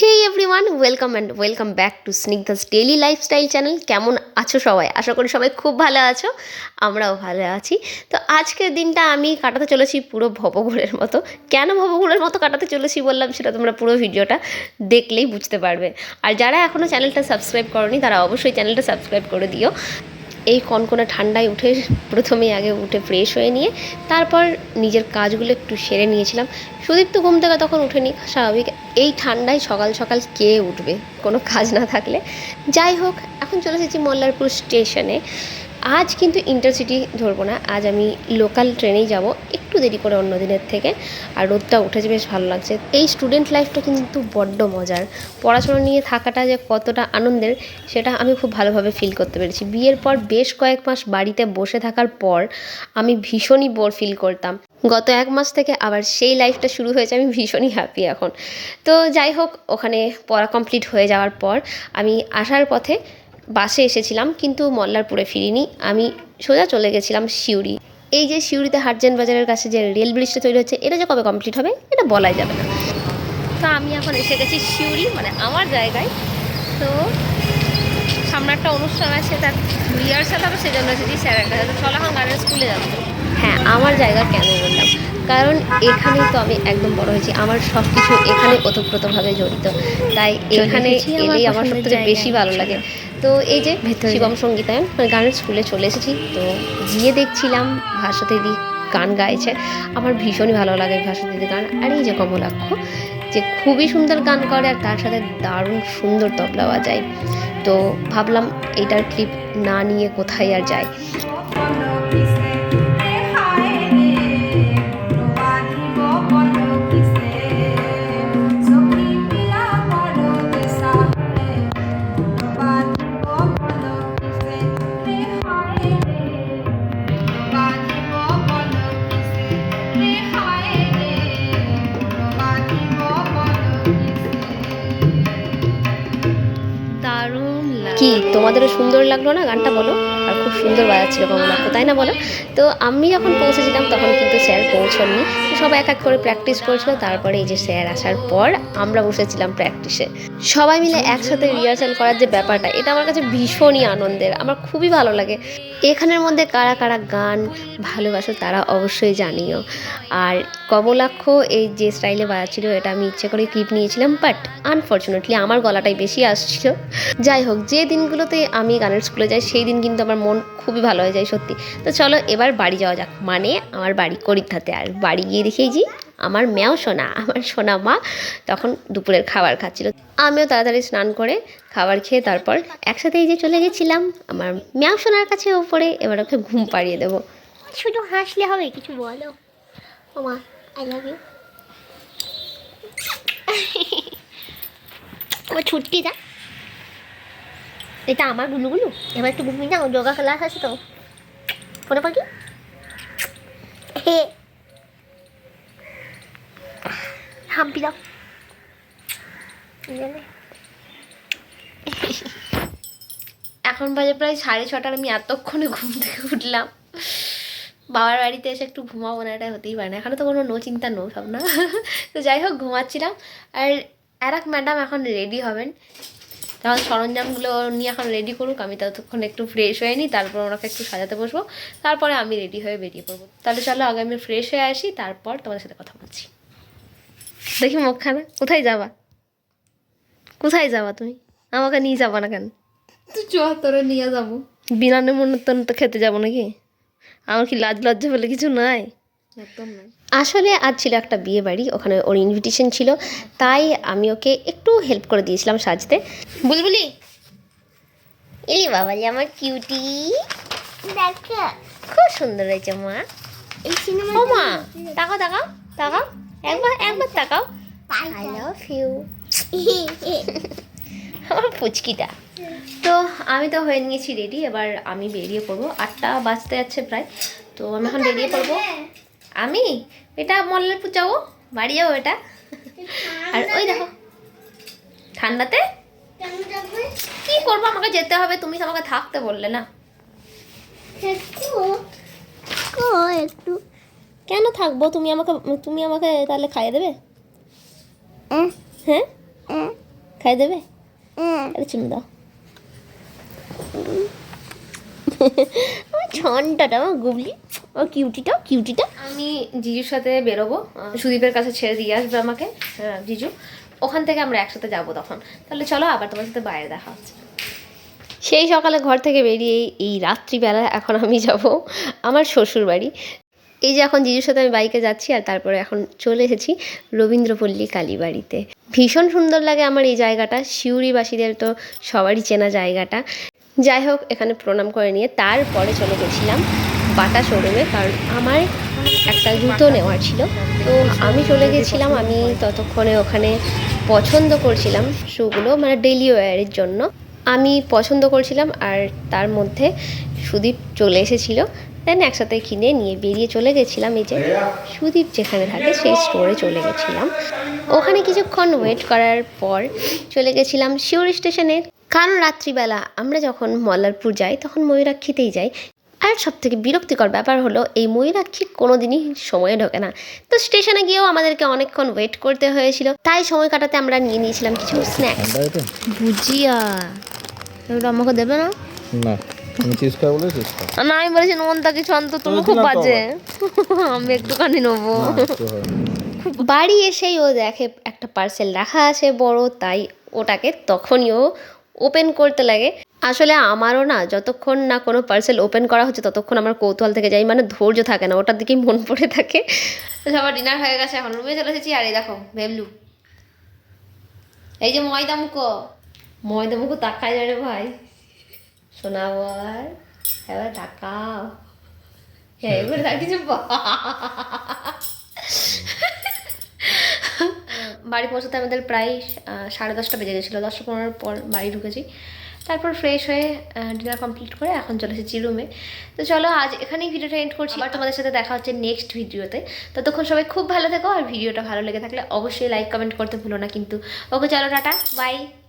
Hey everyone welcome and welcome back to Snigdha's daily lifestyle channel কেমন আছো সবাই? আশা করি সবাই খুব ভালো আছো, আমরাও ভালো আছি। তো আজকের দিনটা আমি কাটাতে চলেছি পুরো ভবঘুরের মতো। কেন ভবঘুরের মতো কাটাতে চলেছি বললাম সেটা তোমরা পুরো ভিডিওটা দেখলেই বুঝতে পারবে। আর যারা এখনও চ্যানেলটা সাবস্ক্রাইব করনি, তারা অবশ্যই চ্যানেলটা সাবস্ক্রাইব করে দিও। এই কনকনে ঠান্ডায় উঠে প্রথমেই আগে উঠে ফ্রেশ হয়ে নিয়ে তারপর নিজের কাজগুলো একটু সেরে নিয়েছিলাম। সুদীপ তো ঘুম থেকে তখন উঠেনি স্বাভাবিক। এই ঠান্ডায় সকাল সকাল কে উঠবে? কোনো কাজ না থাকলে। যাই হোক, এখন চলে এসেছি মল্লারপুর স্টেশনে। আজ কিন্তু ইন্টারসিটি ধরবো না, আজ আমি লোকাল ট্রেনেই যাব, একটু দেরি করে অন্য দিনের থেকে, আর রোদটা উঠেছে, বেশ ভালো লাগছে। এই স্টুডেন্ট লাইফটা কিন্তু বড্ড মজার। পড়াশোনা নিয়ে থাকাটা যে কতটা আনন্দের, সেটা আমি খুব ভালোভাবে ফিল করতে পেরেছি। বিয়ের পর বেশ কয়েক মাস বাড়িতে বসে থাকার পর, আমি ভীষণই বোর ফিল করতাম। গত এক মাস থেকে আবার সেই লাইফটা শুরু হয়েছে, আমি ভীষণই হ্যাপি এখন। তো যাই হোক, ওখানে পড়া কমপ্লিট হয়ে যাওয়ার পর, আমি আসার পথে বাসে এসেছিলাম কিন্তু মল্লারপুরে ফিরিনি। আমি সোজা চলে গেছিলাম সিউড়ি। এই যে সিউড়িতে হাটজেন বাজারের কাছে যে রেল ব্রিজটা তৈরি হচ্ছে এটা যে কবে কমপ্লিট হবে এটা বলাই যাবে না। তো আমি এখন এসে গেছি সিউড়ি মানে আমার জায়গায়। তো সামনে একটা অনুষ্ঠান আছে তার রিহার্সাল হবে সেজন্য এসেছি স্যার তো চলো এখন গানের স্কুলে যাব। হ্যাঁ আমার জায়গা কেন বললাম? কারণ এখানেই তো আমি একদম বড় হয়েছি আমার সব কিছু এখানে ওতপ্রোতভাবে জড়িত। তাই এখানে এলেই আমার সব থেকে বেশি ভালো লাগে। তো এই যে শিবম সঙ্গীতায়ন মানে গানের স্কুলে চলে এসেছি তো গিয়ে দেখছিলাম ভাষাদিদি গান গাইছে। আমার ভীষণই ভালো লাগে ভাষা দিদি গান। আর এই যে কমলাক্ষ যে খুবই সুন্দর গান করে আর তার সাথে দারুণ সুন্দর তবলা বাজায়। তো ভাবলাম এটার ক্লিপ না নিয়ে কোথায় আর যায় কি? তোমাদেরও সুন্দর লাগল না গানটা বলো? আর খুব সুন্দর বাজাচ্ছিল কমলাক্ষ তাই না বলো? তো আমি যখন পৌঁছেছিলাম তখন কিন্তু স্যার পৌঁছননি। সবাই এক এক করে প্র্যাকটিস করেছিল, তারপরে এই যে স্যার আসার পর আমরা বসেছিলাম প্র্যাকটিসে সবাই মিলে একসাথে রিহার্সাল করার যে ব্যাপারটা, এটা আমার কাছে ভীষণই আনন্দের, আমার খুবই ভালো লাগে। এখানের মধ্যে কারা কারা গান ভালোবাসো তারা অবশ্যই জানিও। আর কমলাক্ষ এই যে স্টাইলে বাজাচ্ছিল, এটা আমি ইচ্ছে করে ক্লিপ নিয়েছিলাম বাট আনফর্চুনেটলি আমার গলাটাই বেশি আসছিল। যাই হোক, যে দিনগুলোতে আমি গানের স্কুলে যাই, সেই দিন কিন্তু আমার মন খুবই ভালো হয়ে যায় সত্যি। তো চলো এবার বাড়ি যাওয়া যাক। মানে আমার বাড়ি করিকথাতে আর বাড়ি গিয়ে দেখেই যে আমার ম্যাও সোনা, আমার সোনা মা তখন দুপুরের খাবার খাচ্ছিল। আমিও তাড়াতাড়ি স্নান করে খাবার খেয়ে তারপর একসাথে এই যে চলে গেছিলাম। আমার ম্যাও সোনার কাছে ওপরে, এবার ওকে ঘুম পাড়িয়ে দেবো। শুধু হাসলে হবে, কিছু বলো? ও মা আই আমার ছুট্টি যা। এটা আমার গুলুগুলু এবার একটু ঘুমিয়ে যাও যোগা ক্লাস আছে তো। কোনো পাখি হে। হাম্পি দাও। এখন বাজে প্রায় সাড়ে ছটার, আমি এতক্ষণে ঘুম থেকে উঠলাম। বাবার বাড়িতে এসে একটু ঘুমাবো না, এটা হতেই পারে না। এখানে তো কোনো নো চিন্তা নো ভাবনা। তো যাই হোক, ঘুমাচ্ছিলাম। আর আর এক ম্যাডাম এখন রেডি হবেন। তখন সরঞ্জামগুলো নিয়ে এখন রেডি করুক আমি ততক্ষণ একটু ফ্রেশ হয়ে নিই তারপর ওনাকে একটু সাজাতে বসবো। তারপরে আমি রেডি হয়ে বেরিয়ে পড়ব। তাহলে চলো আগে আমি ফ্রেশ হয়ে আসি তারপর তোমাদের সাথে কথা বলছি। দেখি মুখখানা কোথায় যাবা? কোথায় যাবা তুমি? আমাকে নিয়ে যাবা না কেন? তুই চ তোরে নিয়ে যাব। বিনা নিমন্ত্রণ তো খেতে যাব নাকি? আমার কি লাজ লজ্জা বলে কিছু নাই? আসলে আজ ছিল একটা বিয়ে বাড়ি ওখানে ওর ইনভিটেশন ছিল তাই আমি ওকে একটু হেল্প করে দিয়েছিলাম সাজতে। বুলবুলি! এলি বাবালি আমার কিউটি খুব সুন্দর হয়েছে মা। ও মা তাকাও তাকাও তাকাও। একবার একবার তাকাও। আই লাভ ইউ আমার পুচকিটা। তো আমি তো হয়ে নিয়েছি রেডি এবার আমি বেরিয়ে পড়ব। আটটা বাজতে যাচ্ছে প্রায়। তো আমি এখন বেরিয়ে পড়ব। আমি? এটা মল্লারপুর যাব বাড়ি যাব এটা? আর ওই দেখো। ঠান্ডাতে? কি করব? আমাকে যেতে হবে। তুমি আমাকে থাকতে বললে না। একটু কেন থাকব? তুমি আমাকে তুমি আমাকে তাহলে খাইয়ে দেবে? হ্যাঁ? খাইয়ে দেবে? আরে চুমু দাও। আমার আমার গুবলি। আমার কিউটিটা কিউটিটা? আমি জিজুর সাথে বেরোবো। সুদীপের কাছে ছেড়ে দিয়ে আসবে আমাকে আহ, জিজু। ওখান থেকে আমরা একসাথে যাব তখন। তাহলে চলো আবার তোমার সাথে বাইরে দেখা হচ্ছে। সেই সকালে ঘর থেকে বেরিয়ে এই রাত্রিবেলা এখন আমি যাব আমার শ্বশুর বাড়ি এই যে এখন জিজুর সাথে আমি বাইকে যাচ্ছি আর তারপরে এখন চলে এসেছি রবীন্দ্রপল্লী কালীবাড়িতে। ভীষণ সুন্দর লাগে আমার এই জায়গাটা শিউরিবাসীদের তো সবারই চেনা জায়গাটা। যাই হোক এখানে প্রণাম করে নিয়ে তারপরে চলে গেছিলাম। বাটা শোরুমে, কারণ আমার একটা জুতো নেওয়ার ছিল। তো আমি চলে গেছিলাম, আমি ততক্ষণে ওখানে পছন্দ করছিলাম শুগুলো মানে ডেলি ওয়্যারের জন্য। আমি পছন্দ করছিলাম আর তার মধ্যে সুদীপ চলে এসেছিল। দেন একসাথে কিনে নিয়ে বেরিয়ে চলে গেছিলাম এই যে সুদীপ যেখানে থাকে, সেই স্টোরে চলে গেছিলাম। ওখানে কিছুক্ষণ ওয়েট করার পর চলে গেছিলাম শিওর স্টেশনে কারণ রাত্রিবেলা আমরা যখন মল্লারপুর যাই, তখন ময়ূরাক্ষীতেই যাই। আর সব থেকে বিরক্তিকর ব্যাপার হলো এই ময়ূরাক্ষী কোনো দিনই সময়ে ঢোকে না। তো স্টেশনে গিয়েও আমাদেরকে অনেকক্ষণ ওয়েট করতে হয়েছিল। তাই সময় কাটাতে আমরা নিয়ে নিয়েছিলাম কিছু স্ন্যাক্স ভুজিয়া। এগুলো আমাকে দেবে না? না আমি বলেছি নোনতা কিছু তুমি খুব বাজে। আমি একটুখানি নেব। বাড়ি এসেই ও দেখে একটা পার্সেল রাখা আছে বড় তাই ওটাকে তখনই ও ওপেন করতে লাগে। আসলে আমারও না যতক্ষণ না কোনো পার্সেল ওপেন করা হচ্ছে ততক্ষণ আমার কৌতূহল থেকে যাই মানে ধৈর্য থাকে না, ওটার দিকেই মন পড়ে থাকে। সবার ডিনার হয়ে গেছে এখন রুমে চলে এসেছি, আর এই দেখো, ভেবলু। এই যে ময়দা মুখো ময়দা মুখো তাকায় রে ভাই। শোনাবো আর এবার তাকাও। হ্যাঁ এবার তাকিয়েছে বাড়ি পৌঁছাতে আমাদের প্রায় সাড়ে দশটা বেজে গেছিল, দশটা পনেরোর পর বাড়ি ঢুকেছি। তারপর ফ্রেশ হয়ে ডিনার কমপ্লিট করে এখন চলে এসেছি রুমে তো চলো আজ এখানেই ভিডিওটা এন্ড করছি। আবার তোমাদের সাথে দেখা হচ্ছে নেক্সট ভিডিওতে ততক্ষণ সবাই খুব ভালো থেকো আর ভিডিওটা ভালো লেগে থাকলে অবশ্যই লাইক কমেন্ট করতে ভুলো না কিন্তু। ওকে চলো টাটা বাই